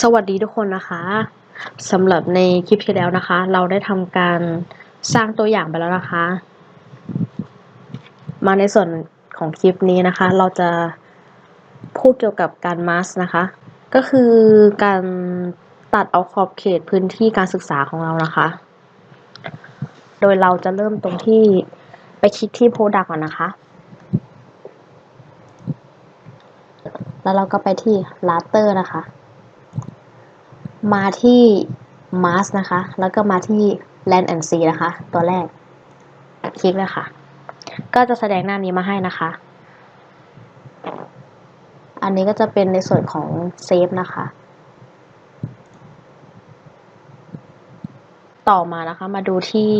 สวัสดีทุกคนนะคะสำหรับในคลิปที่แล้วนะคะ เราได้ทำการสร้างตัวอย่างไปแล้วนะคะ มาในส่วนของคลิปนี้นะคะ เราจะพูดเกี่ยวกับการมาสนะคะ ก็คือการตัดเอาขอบเขตพื้นที่การศึกษาของเรานะคะ โดยเราจะเริ่มตรงที่ไปคลิกที่ Product ก่อนนะคะ แล้วเราก็ไปที่ Raster นะคะ มาที่ Mask นะคะ แล้วก็มาที่ Land and Sea นะคะ ตัวแรก คลิกเลยค่ะ ก็จะแสดงหน้านี้มาให้นะคะ อันนี้ก็จะเป็นในส่วนของ Save นะคะ ต่อมานะคะ มาดูที่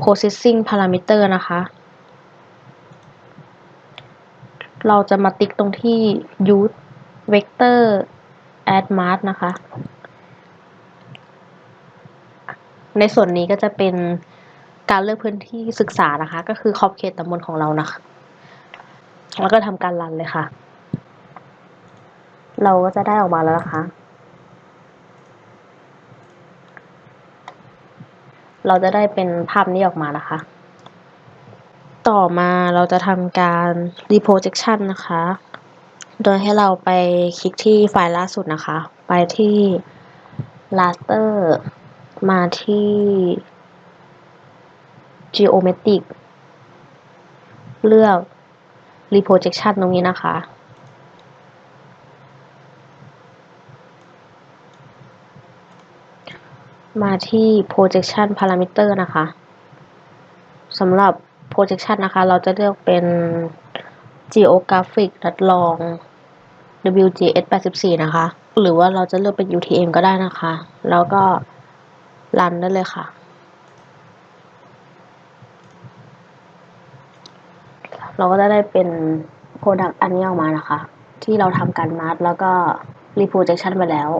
processing parameter นะคะ เราจะมาติ๊กตรงที่ use vector add mask นะคะ ในส่วนนี้ก็จะเป็นการเลือกพื้นที่ศึกษานะคะ ก็คือขอบเขตตำบลของเรานะคะ แล้วก็ทำการรันเลยค่ะ เราก็จะได้ออกมาแล้วนะคะ เราจะได้เป็นภาพนี้ออกมานะคะ ต่อมาเราจะทำการ reprojection นะคะ โดยให้เราไปคลิกที่ไฟล์ล่าสุดนะคะ ไปที่ raster มาที่ geometric เลือก reprojection ตรงนี้นะคะ มาที่ projection parameter นะคะสำหรับ projection นะคะ เราจะเลือกเป็น geographic รัดลอง WGS 84 นะคะ หรือว่าเราจะเลือกเป็น UTM ก็ได้นะคะ แล้วก็รันได้เลยค่ะ เราก็จะได้เป็น Product อันนี้ออกมานะคะ ที่เราทำการมาร์แล้วก็ Reprojection ไปแล้ว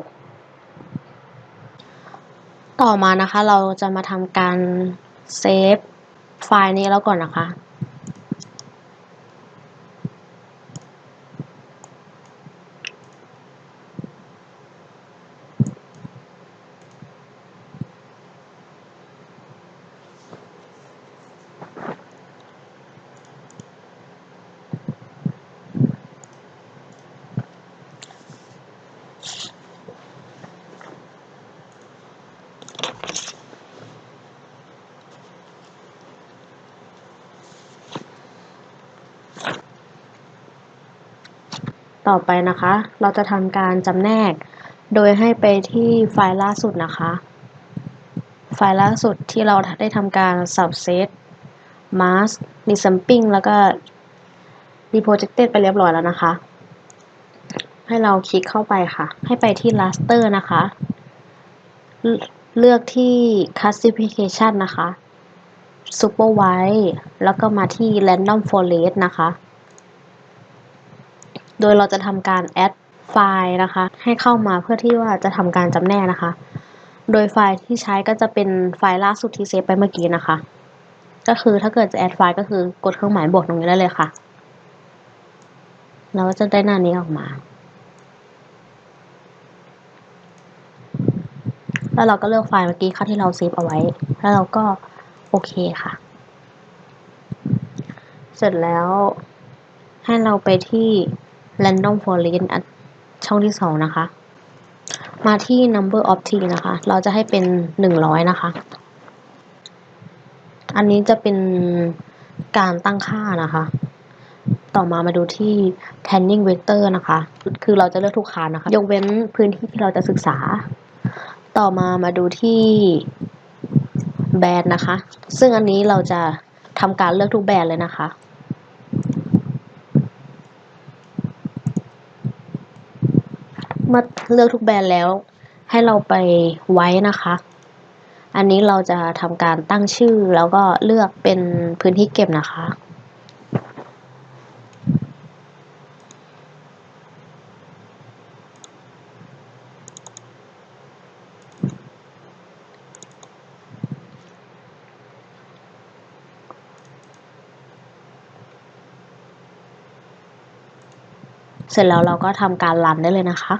ต่อมานะคะเราจะมาทำการเซฟไฟล์นี้แล้วก่อนนะคะ ต่อไปนะคะ เราจะทำการจำแนก โดยให้ไปที่ไฟล์ล่าสุดนะคะ ไฟล์ล่าสุดที่เราได้ทำการ subset mask resampling แล้วก็ reprojected ไปเรียบร้อยแล้วนะคะ ให้เราคลิกเข้าไปค่ะ ให้ไปที่ raster นะคะ เลือกที่ classification นะคะ superwide แล้วก็มาที่ random forest นะคะ โดยเราจะทำการ add ไฟล์นะคะ ให้เข้ามาเพื่อที่ว่าจะทำการจำแนกนะคะ โดยไฟล์ที่ใช้ก็จะเป็นไฟล์ล่าสุดที่เซฟไปเมื่อกี้นะคะ ก็คือถ้าเกิดจะ add ไฟล์ก็คือกดเครื่องหมายบวกตรงนี้ได้เลยค่ะ เราก็จะได้หน้านี้ออกมา แล้วเราก็เลือกไฟล์เมื่อกี้ค่ะที่เราเซฟเอาไว้ แล้วเราก็โอเคค่ะ เสร็จแล้วให้เราไปที่ random forest ช่องที่สองนะคะ มาที่ number of t นะคะ เราจะให้เป็นหนึ่งร้อยนะคะ อันนี้จะเป็นการตั้งค่านะคะ ต่อมามาดูที่ tanning vector นะคะ คือเราจะเลือกทุกคานนะคะ ยกเว้นพื้นที่ที่เราจะศึกษา ต่อมามาดูที่แบรนด์นะคะ ซึ่งอันนี้เราจะทำการเลือกทุกแบรนด์เลยนะคะ เมื่อ เลือกทุกแบรนด์แล้ว ให้เราไปไว้นะคะ อันนี้เราจะทำการตั้งชื่อแล้วก็เลือกเป็นพื้นที่เก็บนะคะเสร็จแล้วเราก็ทำการรันได้เลยนะคะ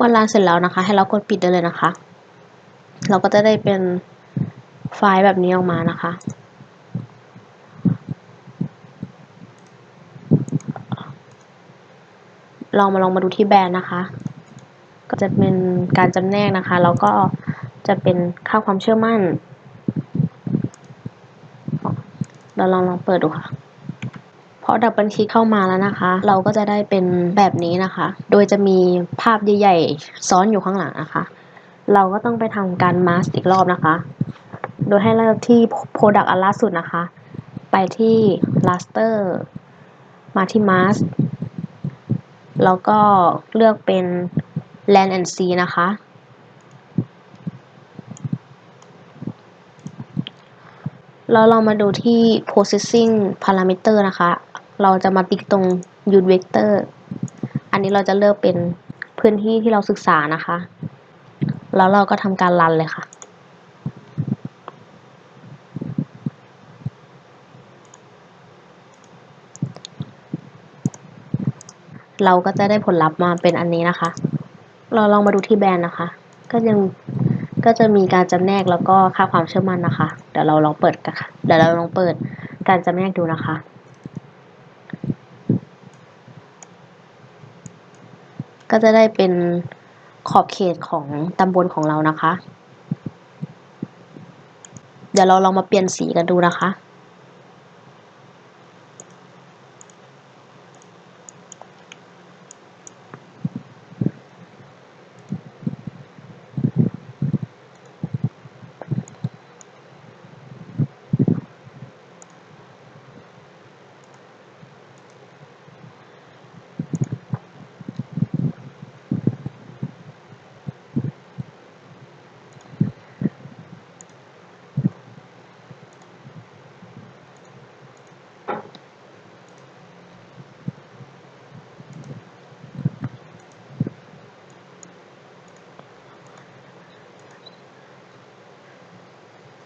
มื่อรันเสร็จแล้วนะคะ ให้เรากดปิดได้เลยนะคะ เราก็จะได้เป็นไฟล์แบบนี้ออกมานะคะ ลองมาลองมาดูที่แบรนด์นะคะ ก็จะเป็นการจำแนกนะคะ แล้วก็จะเป็นค่าความเชื่อมั่น เราลองลองเปิดดูค่ะ พอดับเบิลคลิกเข้ามาแล้วนะคะ เราก็จะได้เป็นแบบนี้นะคะ โดยจะมีภาพใหญ่ๆ ซ้อนอยู่ข้างหลังนะคะ เราก็ต้องไปทำการมาสอีกรอบนะคะ โดยให้เลือกที่ Product อันล่าสุดนะคะ ไปที่ Raster มาที่ Mask แล้วก็เลือกเป็น Land and Sea นะคะ แล้วเรามาดูที่ processing parameter นะคะ เราจะมาติ๊กตรง use vector อันนี้เราจะเลือกเป็นพื้นที่ที่เราศึกษานะคะ แล้วเราก็ทำการรันเลยค่ะเราก็จะได้ผลลัพธ์มาเป็นอันนี้นะคะ เราลองมาดูที่แบรนด์นะคะ ก็ยังก็จะมีการจำแนกแล้วก็ค่าความเชื่อมั่นนะคะ เดี๋ยวเราลองเปิดกันค่ะ เดี๋ยวเราลองเปิดการจำแนกดูนะคะ ก็จะได้เป็นขอบเขตของตำบลของเรานะคะ เดี๋ยวเราลองมาเปลี่ยนสีกันดูนะคะ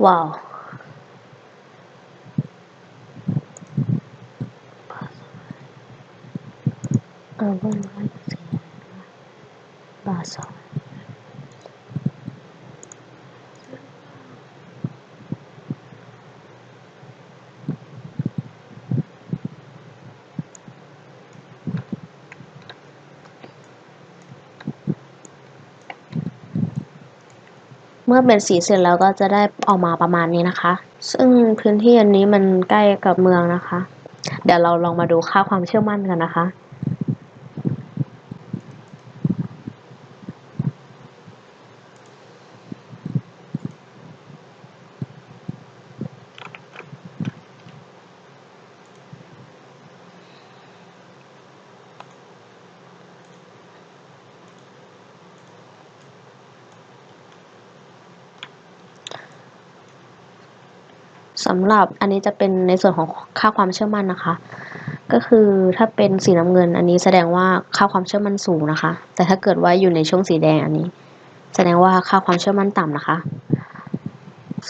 ว้าวเออว่ เมื่อเป็นสีเสร็จแล้วก็จะได้ออกมาประมาณนี้นะคะ ซึ่งพื้นที่อันนี้มันใกล้กับเมืองนะคะ เดี๋ยวเราลองมาดูค่าความเชื่อมั่นกันนะคะ สำหรับอันนี้จะเป็นในส่วนของค่าความเชื่อมั่นนะคะ ก็คือถ้าเป็นสีน้ำเงิน อันนี้แสดงว่าค่าความเชื่อมั่นสูงนะคะ แต่ถ้าเกิดว่าอยู่ในช่วงสีแดงอันนี้ แสดงว่าค่าความเชื่อมั่นต่ำนะคะ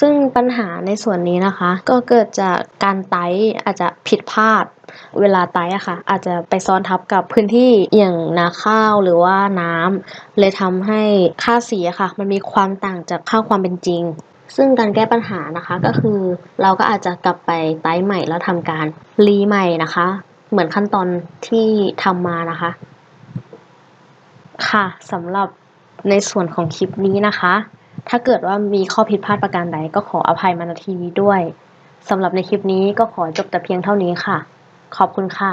ซึ่งปัญหาในส่วนนี้นะคะ ก็เกิดจากการไต้อาจจะผิดพลาดเวลาไต้อะค่ะ อาจจะไปซ้อนทับกับพื้นที่อย่างนาข้าวหรือว่าน้ำเลยทำให้ค่าสีอะค่ะ มันมีความต่างจากค่าความเป็นจริง ซึ่งการแก้ปัญหานะคะก็คือเราก็อาจจะกลับไปไต้ใหม่แล้วทำการรีใหม่นะคะ เหมือนขั้นตอนที่ทำมานะคะ ค่ะสำหรับในส่วนของคลิปนี้นะคะ ถ้าเกิดว่ามีข้อผิดพลาดประการใดก็ขออภัยมาณทีนี้ด้วยสำหรับในคลิปนี้ก็ขอจบแต่เพียงเท่านี้ค่ะ ขอบคุณค่ะ